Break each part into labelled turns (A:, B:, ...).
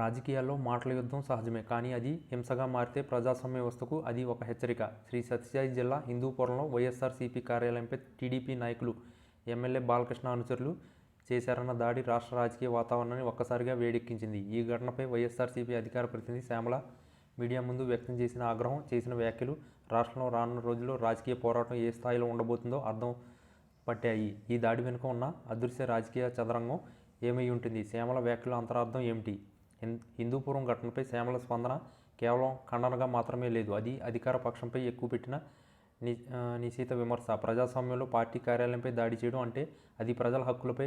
A: రాజకీయాల్లో మాటల యుద్ధం సహజమే. కానీ అది హింసగా మారితే ప్రజాస్వామ్య వ్యవస్థకు అది ఒక హెచ్చరిక. శ్రీ సత్యసాయి జిల్లా హిందూపురంలో వైఎస్ఆర్సీపీ కార్యాలయంపై టీడీపీ నాయకులు ఎమ్మెల్యే బాలకృష్ణ అనుచరులు చేశారన్న దాడి రాష్ట్ర రాజకీయ వాతావరణాన్ని ఒక్కసారిగా వేడెక్కించింది. ఈ ఘటనపై వైఎస్ఆర్సీపీ అధికార ప్రతినిధి శ్యామల మీడియా ముందు వ్యక్తం చేసిన ఆగ్రహం చేసిన వ్యాఖ్యలు రాష్ట్రంలో రానున్న రోజుల్లో రాజకీయ పోరాటం ఏ స్థాయిలో ఉండబోతుందో అర్థం పట్టాయి. ఈ దాడి వెనుక ఉన్న అదృశ్య రాజకీయ చదరంగం ఏమై ఉంటుంది? శ్యామల వ్యాఖ్యల అంతరార్థం ఏమిటి? హిందూపురం ఘటనపై శ్యామల స్పందన కేవలం ఖండనగా మాత్రమే లేదు. అది అధికార పక్షంపై ఎక్కువ పెట్టిన ని నిశీత నిశిత విమర్శ. ప్రజాస్వామ్యంలో పార్టీ కార్యాలయంపై దాడి చేయడం అంటే అది ప్రజల హక్కులపై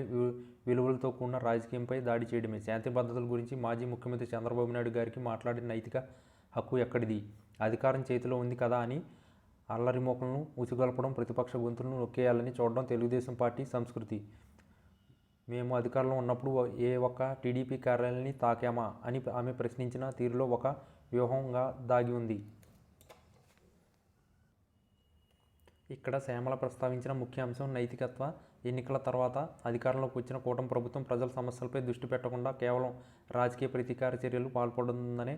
A: విలువలతో కూడిన రాజకీయంపై దాడి చేయడమే. శాంతి భద్రతల గురించి మాజీ ముఖ్యమంత్రి చంద్రబాబు నాయుడు గారికి మాట్లాడిన నైతిక హక్కు ఎక్కడిది? అధికారం చేతిలో ఉంది కదా అని అల్లరిమోకలను ఉసిగొల్పడం ప్రతిపక్ష గొంతులను నొక్కేయాలని చూడడం తెలుగుదేశం పార్టీ సంస్కృతి. మేము అధికారంలో ఉన్నప్పుడు ఏ ఒక్క టీడీపీ కార్యాలయాన్ని తాకామా అని ఆమె ప్రశ్నించిన తీరులో ఒక వ్యూహంగా దాగి ఉంది. ఇక్కడ శ్యామల ప్రస్తావించిన ముఖ్య అంశం నైతికత్వ ఎన్నికల తర్వాత అధికారంలోకి వచ్చిన కూటమి ప్రభుత్వం ప్రజల సమస్యలపై దృష్టి పెట్టకుండా కేవలం రాజకీయ ప్రతీకార చర్యలు పాల్పడుతుందనే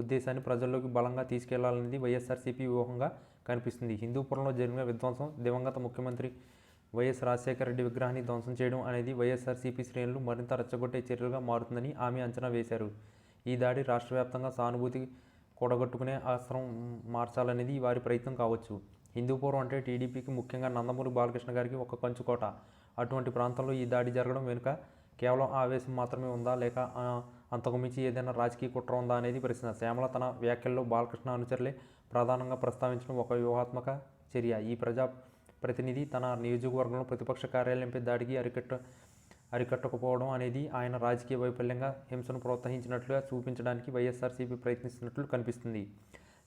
A: ఉద్దేశాన్ని ప్రజల్లోకి బలంగా తీసుకెళ్ళాలనేది వైఎస్ఆర్సీపీ వ్యూహంగా కనిపిస్తుంది. హిందూపురంలో జరిగిన విధ్వంసం దివంగత ముఖ్యమంత్రి వైఎస్ రాజశేఖర రెడ్డి విగ్రహాన్ని ధ్వంసం చేయడం అనేది వైఎస్ఆర్సీపీ శ్రేణులు మరింత రచ్చగొట్టే చర్యలుగా మారుతుందని ఆమె అంచనా వేశారు. ఈ దాడి రాష్ట్ర వ్యాప్తంగా సానుభూతి కూడగట్టుకునే అస్త్రం మార్చాలనేది వారి ప్రయత్నం కావచ్చు. హిందూపురం అంటే టీడీపీకి ముఖ్యంగా నందమూరి బాలకృష్ణ గారికి ఒక కంచుకోట. అటువంటి ప్రాంతంలో ఈ దాడి జరగడం వెనుక కేవలం ఆవేశం మాత్రమే ఉందా? లేక అంతకుమించి ఏదైనా రాజకీయ కుట్ర ఉందా అనేది ప్రశ్న. శ్యామల తన వ్యాఖ్యల్లో బాలకృష్ణ అనుచరులే ప్రధానంగా ప్రస్తావించడం ఒక వ్యూహాత్మక చర్య. ఈ ప్రజా ప్రతినిధి తన నియోజకవర్గంలో ప్రతిపక్ష కార్యాలయంపై దాడికి అరికట్ట అరికట్టకపోవడం అనేది ఆయన రాజకీయ వైఫల్యంగా హింసను ప్రోత్సహించినట్లుగా చూపించడానికి వైఎస్ఆర్సీపీ ప్రయత్నిస్తున్నట్లు కనిపిస్తుంది.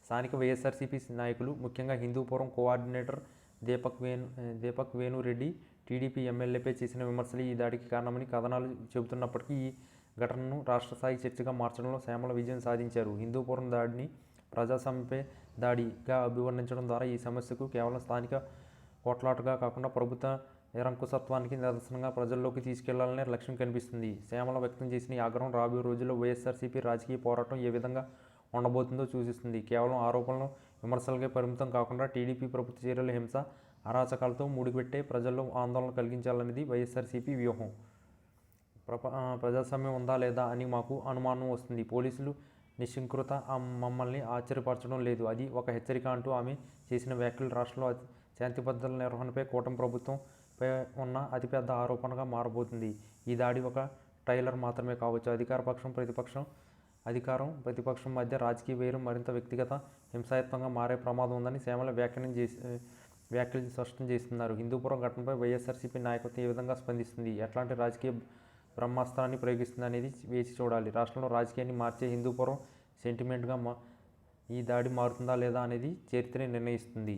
A: స్థానిక వైఎస్ఆర్సీపీ నాయకులు ముఖ్యంగా హిందూపురం కోఆర్డినేటర్ దీపక్ వేణు దీపక్ వేణురెడ్డి టీడీపీ ఎమ్మెల్యేపై చేసిన విమర్శలు ఈ దాడికి కారణమని కథనాలు చెబుతున్నప్పటికీ ఈ ఘటనను రాష్ట్ర స్థాయి చర్చగా మార్చడంలో శ్యామల విజయం సాధించారు. హిందూపురం దాడిని ప్రజాస్వామ్యపై దాడిగా అభివర్ణించడం ద్వారా ఈ సమస్యకు కేవలం స్థానిక పోట్లాటగా కాకుండా ప్రభుత్వ నిరంకుశత్వానికి నిదర్శనంగా ప్రజల్లోకి తీసుకెళ్ళాలనే లక్ష్యం కనిపిస్తుంది. శ్యామల వ్యక్తం చేసిన ఈ ఆగ్రహం రాబోయే రోజుల్లో వైఎస్ఆర్సీపీ రాజకీయ పోరాటం ఏ విధంగా ఉండబోతుందో సూచిస్తుంది కేవలం ఆరోపణలు విమర్శలకే పరిమితం కాకుండా టీడీపీ ప్రభుత్వ చర్యల హింస అరాచకాలతో ముడిపెట్టే ప్రజల్లో ఆందోళన కలిగించాలనేది వైఎస్ఆర్సీపీ వ్యూహం. ప్రప ప్రజాస్వామ్యం ఉందా లేదా అని మాకు అనుమానం వస్తుంది. పోలీసులు నిశంకృత మమ్మల్ని ఆశ్చర్యపరచడం లేదు. అది ఒక హెచ్చరిక అంటూ ఆమె చేసిన వ్యాఖ్యలు రాష్ట్రంలో శాంతి భద్రతల నిర్వహణపై కూటమి ప్రభుత్వంపై ఉన్న అతిపెద్ద ఆరోపణగా మారబోతుంది. ఈ దాడి ఒక ట్రైలర్ మాత్రమే కావచ్చు. అధికార పక్షం ప్రతిపక్షం అధికారం ప్రతిపక్షం మధ్య రాజకీయ వేరు మరింత వ్యక్తిగత హింసాయత్వంగా మారే ప్రమాదం ఉందని సేమల వ్యాఖ్యానం చేసి వ్యాఖ్యలు స్పష్టం చేస్తున్నారు. హిందూపురం ఘటనపై వైఎస్ఆర్సీపీ నాయకత్వం ఏ విధంగా స్పందిస్తుంది? ఎట్లాంటి రాజకీయ బ్రహ్మాస్త్రాన్ని ప్రయోగిస్తుంది అనేది వేచి చూడాలి. రాష్ట్రంలో రాజకీయాన్ని మార్చే హిందూపురం సెంటిమెంట్గా మా ఈ దాడి మారుతుందా లేదా అనేది చరిత్ర నిర్ణయిస్తుంది.